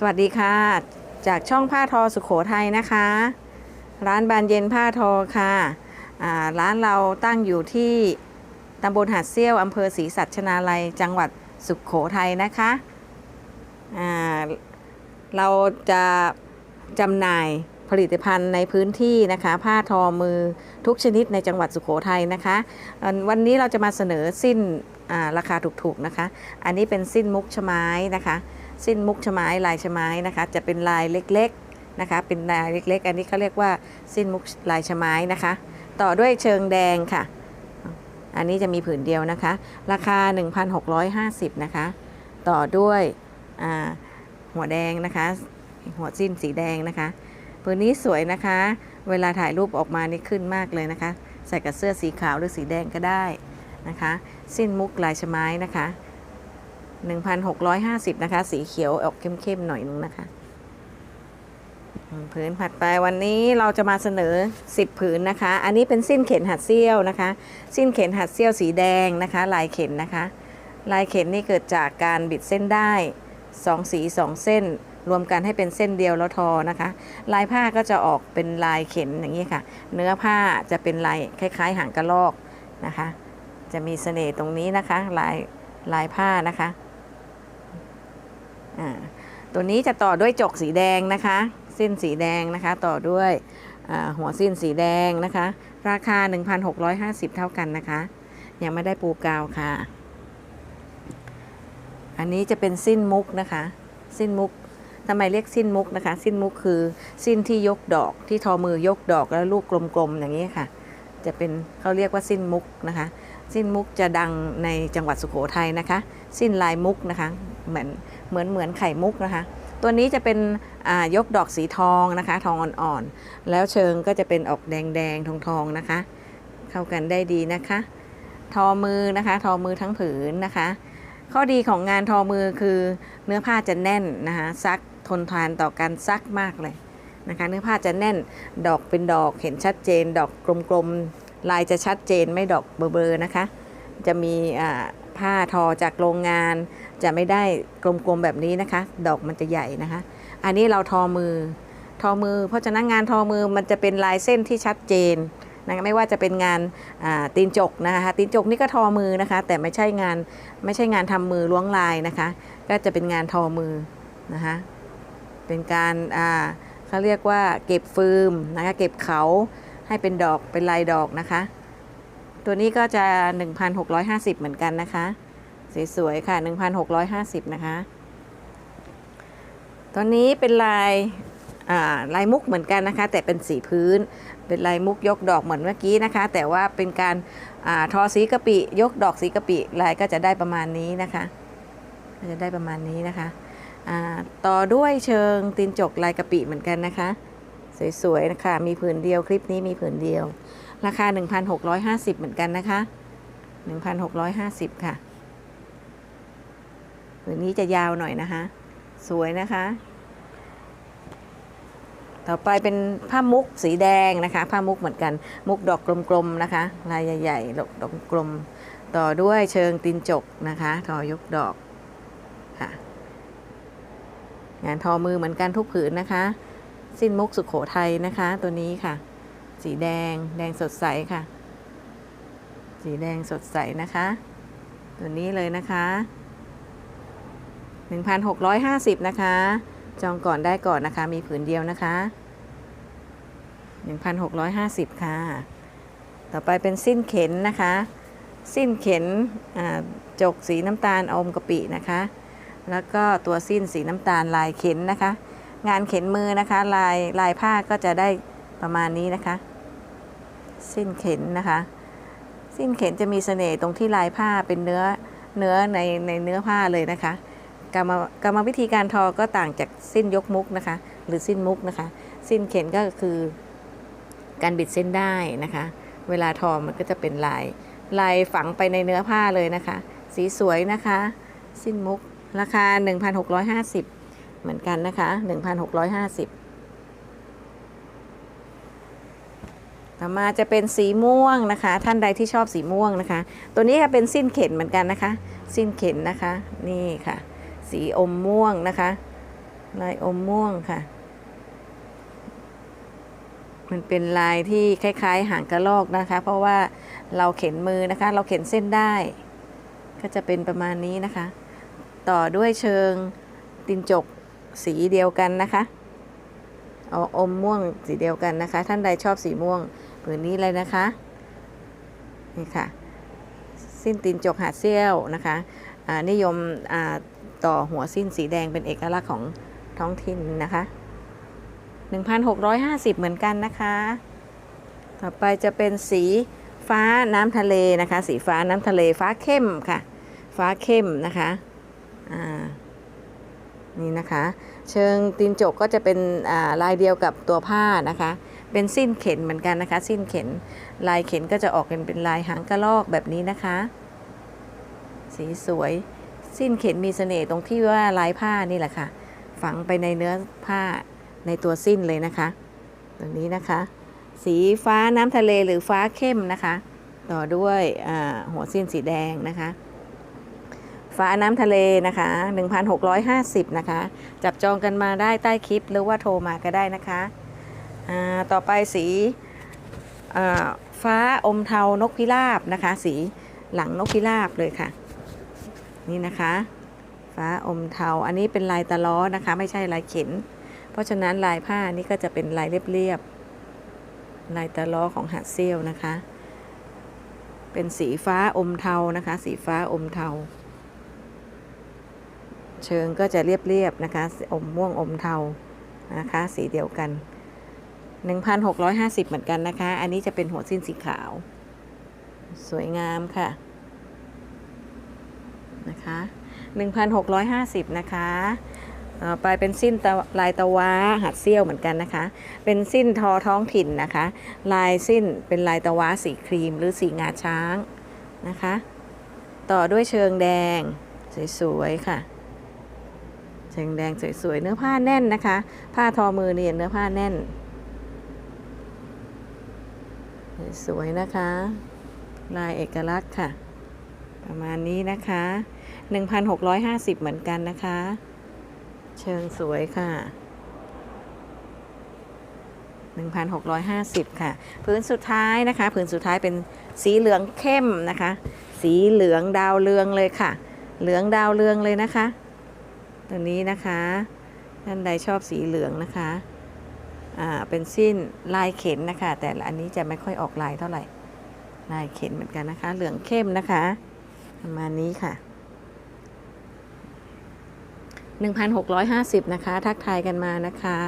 สวัสดีค่ะ จากช่องผ้าทอสุขโขทัยนะคะ ร้านบานเย็นผ้าทอค่ะร้านเราตั้งอยู่ที่ตำบลหาดเซี่ยวอำเภอศรีสัชนาลัย จังหวัดสุขโขทัยนะคะเราจะจำหน่ายผลิตภัณฑ์ในพื้นที่นะคะ ผ้าทอมือทุกชนิดในจังหวัดสุขโขทัยนะคะ วันนี้เราจะมาเสนอสิ้นราคาถูกๆนะคะ อันนี้เป็นสิ้นมุกชไม้นะคะ สิ้นมุกชะไม้ลายชะไม้นะคะ จะเป็นลายเล็กๆนะคะ เป็นลายเล็กๆ อันนี้เขาเรียกว่าสิ้นมุกลายชะไม้นะคะ ต่อด้วยเชิงแดงค่ะ อันนี้จะมีผืนเดียวนะคะ ราคา 1,650 นะคะ ต่อด้วยหัวแดงนะคะ หัวสิ้นสีแดงนะคะผืนนี้สวยนะคะ เวลาถ่ายรูปออกมานี่ขึ้นมากเลยนะคะ ใส่กับเสื้อสีขาวหรือสีแดงก็ได้นะคะ สิ้นมุกลายชะไม้นะคะ 1,650 นะคะ สีเขียวออกเข้มๆหน่อยนึงนะคะ ผืนผัดไปวันนี้เราจะมาเสนอ 10 ผืนนะคะ อันนี้เป็นสิ้นเข็นหัดเซี่ยวนะคะ สิ้นเข็นหัดเซี่ยวสีแดงนะคะ ลายเข็นนะคะ ลายเข็นนี่เกิดจากการบิดเส้นได้สองสีสองเส้น รวมกันให้เป็นเส้นเดียวแล้วทอนะคะ ลายผ้าก็จะออกเป็นลายเข็นอย่างนี้ค่ะ เนื้อผ้าจะเป็นลายคล้าย ๆหางกระรอกนะคะ จะมีเสน่ห์ตรงนี้นะคะ ลายลายผ้านะคะ ตัวนี้จะต่อด้วยจกสีแดงนะคะ สิ้นสีแดงนะคะ ต่อด้วยหัวสิ้นสีแดงนะคะ ราคา 1,650 เท่ากันนะคะ ยังไม่ได้ปูกาวค่ะ อันนี้จะเป็นสิ้นมุกนะคะ สิ้นมุกทำไมเรียกสิ้นมุกนะคะ สิ้นมุกคือสิ้นที่ยกดอกที่ทอมือยกดอกแล้วลูกกลมๆอย่างนี้ค่ะ จะเป็นเขาเรียกว่าสิ้นมุกนะคะ สิ้นมุกจะดังในจังหวัดสุโขทัยนะคะ สิ้นลายมุกนะคะ เหมือน เหมือนเหมือนไข่มุกนะคะ ตัวนี้จะเป็นยกดอกสีทองนะคะ ทองอ่อนๆ แล้วเชิงก็จะเป็นออกแดงๆ ทองๆนะคะ เข้ากันได้ดีนะคะ ทอมือนะคะ ทอมือทั้งผืนนะคะ ข้อดีของงานทอมือคือเนื้อผ้าจะแน่นนะคะซักทนทานต่อการซักมากเลยนะคะ เนื้อผ้าจะแน่นดอกเป็นดอกเห็นชัดเจน ดอกกลมๆลายจะชัดเจนไม่ดอกเบลอๆนะคะ จะมีอ่า ผ้าทอจากโรงงาน จะไม่ได้กลมๆแบบนี้นะคะ ดอกมันจะใหญ่นะคะ อันนี้เราทอมือ ทอมือ เพราะฉะนั้นงานทอมือมันจะเป็นลายเส้นที่ชัดเจนนะไม่ว่าจะเป็นงานตีนจกนะคะตีนจกนี่ก็ทอมือนะคะ แต่ไม่ใช่งานไม่ใช่งานทำมือล้วงลายนะคะ ก็จะเป็นงานทอมือนะคะเป็นการเขาเรียกว่าเก็บฟืมนะคะเก็บเขาให้เป็นดอกเป็นลายดอกนะคะ ตัวนี้ก็จะ 1,650 เหมือนกันนะคะ สวยๆค่ะ 1,650 นะคะ ตัวนี้เป็นลายลายมุกเหมือนกันนะคะ แต่เป็นสีพื้น เป็นลายมุกยกดอกเหมือนเมื่อกี้นะคะ แต่ว่าเป็นการอาทอสีกะปิ ยกดอกสีกะปิ ลายก็จะได้ประมาณนี้นะคะ ก็จะได้ประมาณนี้นะคะต่อด้วยเชิงตีนจกลายกะปิเหมือนกันนะคะ สวยๆนะคะมีผืนเดียวคลิปนี้มีผืนเดียว ราคา 1,650 เหมือนกันนะคะ 1,650 ค่ะผืนนี้จะยาวหน่อยนะคะ สวยนะคะ ต่อไปเป็นผ้ามุกสีแดงนะคะ ผ้ามุกเหมือนกัน มุกดอกกลมๆนะคะ ลายใหญ่ๆดอกดอกกลม ต่อด้วยเชิงตีนจกนะคะทอยกดอกค่ะ งานทอมือเหมือนกันทุกผืนนะคะ สิ้นมุกสุขโขทัยนะคะ ตัวนี้ค่ะ สีแดง แดงสดใสค่ะ สีแดงสดใสนะคะ ตัวนี้เลยนะคะ 1,650 นะคะ จองก่อนได้ก่อนนะคะ มีผืนเดียวนะคะ 1,650 ค่ะ ต่อไปเป็นสิ้นเข็นนะคะ สิ้นเข็นจกสีน้ำตาลอมกะปินะคะ แล้วก็ตัวสิ้นสีน้ำตาลลายเข็นนะคะ งานเข็นมือนะคะ ลายลายผ้าก็จะได้ ประมาณนี้นะคะ สิ้นเข็นนะคะ สิ้นเข็นจะมีเสน่ห์ตรงที่ลายผ้าเป็นเนื้อเนื้อในในเนื้อผ้าเลยนะคะกรรมกรรมวิธีการทอก็ต่างจากสิ้นยกมุกนะคะ หรือสิ้นมุกนะคะ สิ้นเข็นก็คือการบิดเส้นได้นะคะ เวลาทอมันก็จะเป็นลายลายฝังไปในเนื้อผ้าเลยนะคะ สีสวยนะคะ สิ้นมุกราคา 1,650 เหมือนกันนะคะ 1,650 ต่อมาจะเป็นสีม่วงนะคะ ท่านใดที่ชอบสีม่วงนะคะ ตัวนี้ก็เป็นสิ้นเข็นเหมือนกันนะคะ สิ้นเข็นนะคะ นี่ค่ะ สีอมม่วงนะคะลายอมม่วงค่ะ มันเป็นลายที่คล้ายๆหางกระรอกนะคะ เพราะว่าเราเข็นมือนะคะ เราเข็นเส้นได้ ก็จะเป็นประมาณนี้นะคะ ต่อด้วยเชิงตินจกสีเดียวกันนะคะเอาอมม่วงสีเดียวกันนะคะ ท่านใดชอบสีม่วง ผืนนี้เลยนะคะนี่ค่ะ สิ้นตินจกหาดเซี่ยวนะคะนิยมต่อหัวสิ้นสีแดงเป็นเอกลักษณ์ของท้องถิ่นนะคะ 1,650 เหมือนกันนะคะ ต่อไปจะเป็นสีฟ้าน้ำทะเลนะคะ สีฟ้าน้ำทะเลฟ้าเข้มค่ะ ฟ้าเข้มนะคะนี่นะคะ เชิงตีนจกก็จะเป็นลายเดียวกับตัวผ้านะคะ เป็นสิ้นเข็นเหมือนกันนะคะ สิ้นเข็นลายเข็นก็จะออกเป็นเป็นลายหางกระรอกแบบนี้นะคะ สีสวย สิ้นเข็นมีเสน่ห์ตรงที่ว่าลายผ้านี่แหละค่ะ ฝังไปในเนื้อผ้าในตัวสิ้นเลยนะคะตรงนี้นะคะ สีฟ้าน้ำทะเลหรือฟ้าเข้มนะคะ ต่อด้วยหัวสิ้นสีแดงนะคะฟ้าน้ำทะเลนะคะ 1,650 นะคะ จับจองกันมาได้ใต้คลิปหรือว่าโทรมาก็ได้นะคะ ต่อไปสีฟ้าอมเทานกพิราบนะคะ สีหลังนกพิราบเลยค่ะ นี่นะคะ ฟ้าอมเทาอันนี้เป็นลายตะล้อนะคะ ไม่ใช่ลายเข็น เพราะฉะนั้นลายผ้านี่ก็จะเป็นลายเรียบๆลายตะล้อของหาดเซี่ยวนะคะ เป็นสีฟ้าอมเทานะคะ สีฟ้าอมเทา เชิงก็จะเรียบๆนะคะ อมม่วงอมเทานะคะ สีเดียวกัน 1,650 เหมือนกันนะคะ อันนี้จะเป็นหัวสิ้นสีขาว สวยงามค่ะ นะคะ1,650 นะคะต่อไปเป็นสิ้นลายตะวาหัดเซี่ยวเหมือนกันนะคะ เป็นสิ้นทอท้องถิ่นนะคะ ลายสิ้นเป็นลายตะวาสีครีมหรือสีงาช้างนะคะ ต่อด้วยเชิงแดงสวยๆค่ะ เชิงแดงสวยๆเนื้อผ้าแน่นนะคะ ผ้าทอมือเนี่ยเนื้อผ้าแน่น สวยนะคะ ลายเอกลักษณ์ค่ะ ประมาณนี้นะคะ 1,650 เหมือนกันนะคะ เชิงสวยค่ะ 1,650 ค่ะ พื้นสุดท้ายนะคะ พื้นสุดท้ายเป็นสีเหลืองเข้มนะคะ สีเหลืองดาวเรืองเลยค่ะ เหลืองดาวเรืองเลยนะคะ ตัวนี้นะคะ ท่านใดชอบสีเหลืองนะคะ เป็นสิ้นลายเข็นนะคะ แต่อันนี้จะไม่ค่อยออกลายเท่าไหร่ ลายเข็นเหมือนกันนะคะ เหลืองเข้มนะคะ ประมาณนี้ค่ะ 1,650 นะคะ ทักทายกันมานะคะ